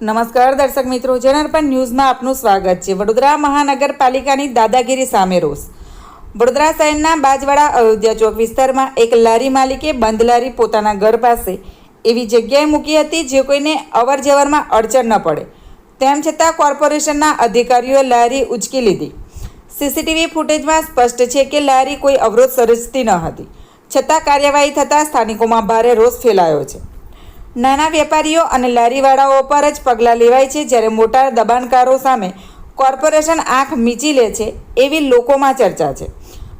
નમસ્કાર દર્શક મિત્રો જનાર્પણ ન્યૂઝમાં આપનું સ્વાગત છે. વડોદરા મહાનગરપાલિકાની દાદાગીરી સામે રોષ. વડોદરા શહેરના બાજવાડા અયોધ્યા ચોક વિસ્તારમાં એક લારી માલિકે બંધ લારી પોતાના ઘર પાસે એવી જગ્યાએ મૂકી હતી જે કોઈને અવર જવરમાં અડચણ ન પડે. તેમ છતાં કોર્પોરેશનના અધિકારીઓએ લારી ઉચકી લીધી. સીસીટીવી ફૂટેજમાં સ્પષ્ટ છે કે લારી કોઈ અવરોધ સર્જતી ન હતી. છતાં કાર્યવાહી થતાં સ્થાનિકોમાં ભારે રોષ ફેલાયો છે. નાના વેપારીઓ અને લારીવાળાઓ પર જ પગલાં લેવાય છે જ્યારે મોટા દબાણકારો સામે કોર્પોરેશન આંખ મીચી લે છે એવી લોકોમાં ચર્ચા છે.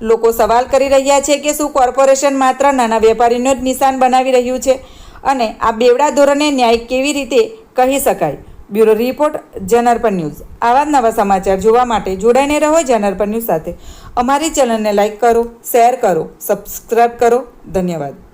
લોકો સવાલ કરી રહ્યા છે કે શું કોર્પોરેશન માત્ર નાના વેપારીનો જ નિશાન બનાવી રહ્યું છે અને આ બેવડા ધોરણે ન્યાય કેવી રીતે કહી શકાય? બ્યુરો રિપોર્ટ જનરપન ન્યૂઝ. આવા જ નવા સમાચાર જોવા માટે જોડાઈને રહો જનરપન ન્યૂઝ સાથે. અમારી ચેનલને લાઇક કરો, શેર કરો સબસ્ક્રાઈબ કરો. ધન્યવાદ.